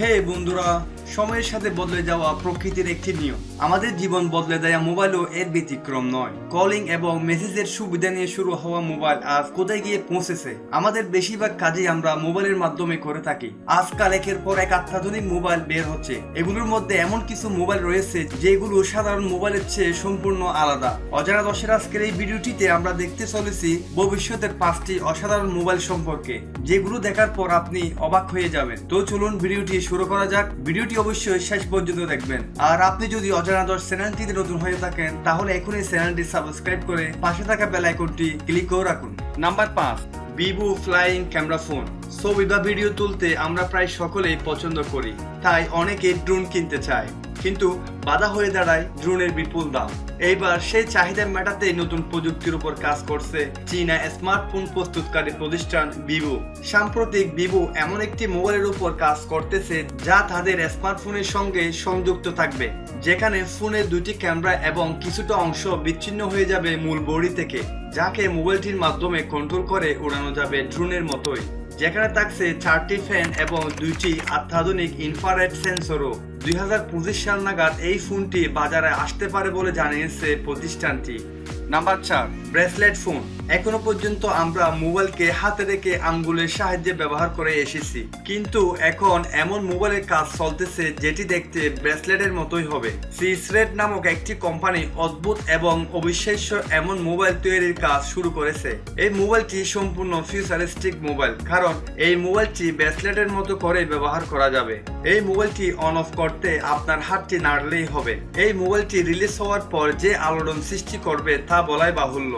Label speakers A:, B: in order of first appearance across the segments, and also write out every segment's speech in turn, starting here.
A: হে বন্ধুরা সময়ের সাথে বদলে যাওয়া প্রকৃতির একটি নিয়ম। আমাদের জীবন বদলে দেয়া মোবাইলও এর ব্যতিক্রম নয়। কলিং এবং মেসেজের সুবিধা নিয়ে শুরু হওয়া মোবাইল আজ কোথায় গিয়ে পৌঁছেছে? আমাদের বেশিরভাগ কাজই আমরা মোবাইলের মাধ্যমে করে থাকি। আজকাল একের পর এক অত্যাধুনিক মোবাইল বের হচ্ছে। এগুলোর মধ্যে এমন কিছু মোবাইল রয়েছে, যেগুলো সাধারণ মোবাইলের চেয়ে সম্পূর্ণ আলাদা। অজানা দশের আজকের এই ভিডিওটিতে আমরা দেখতে চলেছি ভবিষ্যতের পাঁচটি অসাধারণ মোবাইল সম্পর্কে। যেগুলো দেখার পর আপনি অবাক হয়ে যাবেন। তো চলুন ভিডিওটি শুরু করা যাক। ভিডিওটি অবশ্যই শেষ পর্যন্ত দেখবেন। আর আপনি যদি অজানা দশ চ্যানেলটিতে নতুন হয়ে থাকেন, তাহলে এখনই চ্যানেলটি সাবস্ক্রাইব করে পাশে থাকা বেল আইকনটি ক্লিক করে রাখুন। নাম্বার পাঁচ ভিভো ফ্লাইং ক্যামেরা ফোন ছবি বা ভিডিও তুলতে আমরা প্রায় সকলেই পছন্দ করি, তাই অনেকে ড্রোন কিনতে চায়। কিন্তু বাধা হয়ে দাঁড়ায় ড্রোনের বিপুল দাম। এইবার সেই চাহিদা মেটাতে নতুন প্রযুক্তির উপর কাজ করছে চীনা স্মার্টফোন প্রস্তুতকারী প্রতিষ্ঠান ভিভো। সাম্প্রতিক ভিভো এমন একটি মোবাইলের উপর কাজ করতেছে যা তাদের স্মার্টফোনের সঙ্গে সংযুক্ত থাকবে, যেখানে ফোনের দুটি ক্যামেরা এবং কিছুটা অংশ বিচ্ছিন্ন হয়ে যাবে মূল বডি থেকে, যাকে মোবাইলটির মাধ্যমে কন্ট্রোল করে উড়ানো যাবে ড্রোনের মতোই। যেখানে থাকছে চারটি ফ্যান এবং দুইটি অত্যাধুনিক ইনফ্রারেড সেন্সরও। দুই হাজার পঁচিশ সাল নাগাদ এই ফোনটি বাজারে আসতে পারে বলে জানিয়েছে প্রতিষ্ঠানটি। নাম্বার চার, ব্রেসলেট ফোন। এখনও পর্যন্ত আমরা মোবাইলকে হাতে রেখে আঙ্গুলের সাহায্যে ব্যবহার করে এসেছি। কিন্তু এখন এমন মোবাইলের কাজ চলতেছে যেটি দেখতে ব্রেসলেটের মতোই হবে। সিসরেট নামক একটি কোম্পানি অদ্ভুত এবং অবিশ্বাস্য এমন মোবাইল তৈরির কাজ শুরু করেছে। এই মোবাইলটি সম্পূর্ণ ফিউচারিস্টিক মোবাইল, কারণ এই মোবাইলটি ব্রেসলেটের মতো করে ব্যবহার করা যাবে। এই মোবাইলটি অন অফ করতে আপনার হাতটি নাড়লেই হবে। এই মোবাইলটি রিলিজ হওয়ার পর যে আলোড়ন সৃষ্টি করবে তা বলাই বাহুল্য।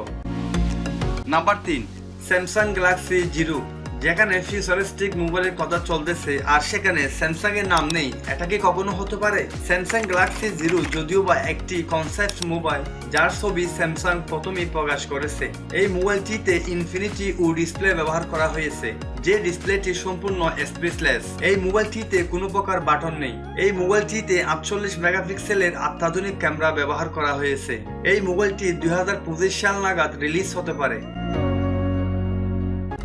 A: নাম্বার তিন স্যামসাং গ্যালাক্সি জিরো যেখানে ফিউচারিস্টিক মোবাইলের কথা চলতেছে, আর সেখানে স্যামসাং এর নাম নেই। এটা কি কখনো হতে পারে? স্যামসাং গ্যালাক্সি জিরো যদিও বা একটি কনসেপ্ট মোবাইল যার ছবি স্যামসাং প্রথমেই প্রকাশ করেছে। এই মোবাইলটিতে ইনফিনিটি ও ডিসপ্লে ব্যবহার করা হয়েছে, যে ডিসপ্লেটি সম্পূর্ণ স্পেসলেস এই মোবাইলটিতে কোনো প্রকার বাটন নেই। এই মোবাইলটিতে আটচল্লিশ মেগাপিক্সেলের অত্যাধুনিক ক্যামেরা ব্যবহার করা হয়েছে। এই মোবাইলটি দুই হাজার পঁচিশ সাল নাগাদ রিলিজ হতে পারে।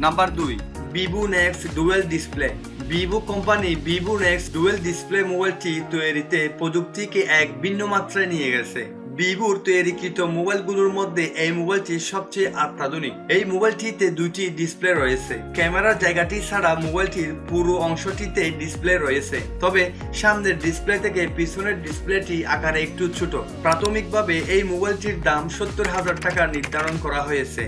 A: নাম্বার দুই। Vivo Nex dual display Vivo company Vivo Nex dual display মোবাইলটি তৈরিতে প্রযুক্তিকে এক ভিন্ন মাত্রায় নিয়ে গেছে। ভিভোর তৈরিকৃত মোবাইলগুলোর মধ্যে এই মোবাইলটি সবচেয়ে অত্যাধুনিক এই মোবাইলটিতে দুটি ডিসপ্লে রয়েছে। ক্যামেরার জায়গাটি ছাড়া মোবাইলটির পুরো অংশটিতে ডিসপ্লে রয়েছে। তবে সামনের ডিসপ্লে থেকে পিছনের ডিসপ্লেটি আকারে একটু ছোট। প্রাথমিকভাবে এই মোবাইলটির দাম সত্তর হাজার টাকা নির্ধারণ করা হয়েছে।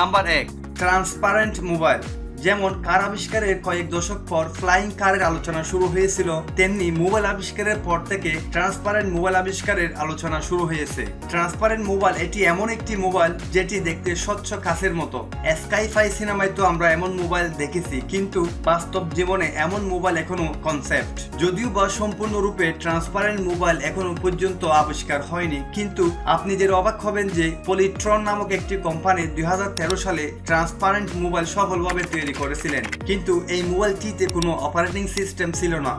A: নাম্বার এক। ট্রান্সপারেন্ট মোবাইল যেমন কার আবিষ্কারের কয়েক দশক পর ফ্লাইং কারের আলোচনা শুরু হয়েছিল, তেমনি মোবাইল আবিষ্কারের পর থেকে ট্রান্সপারেন্ট মোবাইল আবিষ্কারের আলোচনা শুরু হয়েছে। ট্রান্সপারেন্ট মোবাইল এটি এমন একটি মোবাইল যেটি দেখতে স্বচ্ছ কাছের মতো। স্কাইফাই সিনেমায় তো আমরা এমন মোবাইল দেখেছি, কিন্তু বাস্তব জীবনে এমন মোবাইল এখনও কনসেপ্ট যদিও বা সম্পূর্ণরূপে ট্রান্সপারেন্ট মোবাইল এখনও পর্যন্ত আবিষ্কার হয়নি, কিন্তু আপনি যে অবাক হবেন যে পলিট্রন নামক একটি কোম্পানি দুই হাজার তেরো সালে ট্রান্সপারেন্ট মোবাইল সফলভাবে তৈরি করেছিলেন। কিন্তু এই মোবাইলটিতে কোনো অপারেটিং সিস্টেম ছিল না।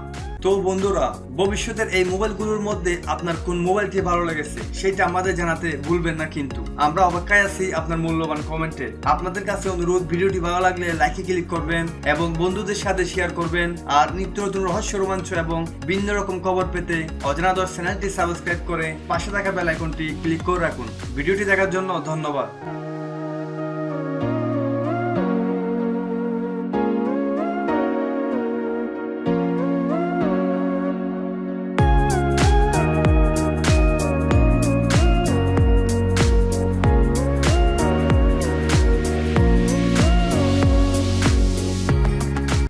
A: তো বন্ধুরা, ভবিষ্যতের এই মোবাইলগুলোর মধ্যে আপনার কোন মোবাইলটি ভালো লেগেছে, সেটা আমাদের জানাতে ভুলবেন না কিন্তু। আমরা অপেক্ষায় আছি আপনার মূল্যবান কমেন্টে। আপনাদের কাছে অনুরোধ, ভিডিওটি ভালো লাগলে লাইকে ক্লিক করবেন এবং বন্ধুদের সাথে শেয়ার করবেন। আর নিত্য নতুন রহস্য, রোমাঞ্চ এবং ভিন্ন রকম খবর পেতে অজানা দশ চ্যানেলটি সাবস্ক্রাইব করে পাশে থাকা বেল আইকনটি ক্লিক করে রাখুন। ভিডিওটি দেখার জন্য ধন্যবাদ।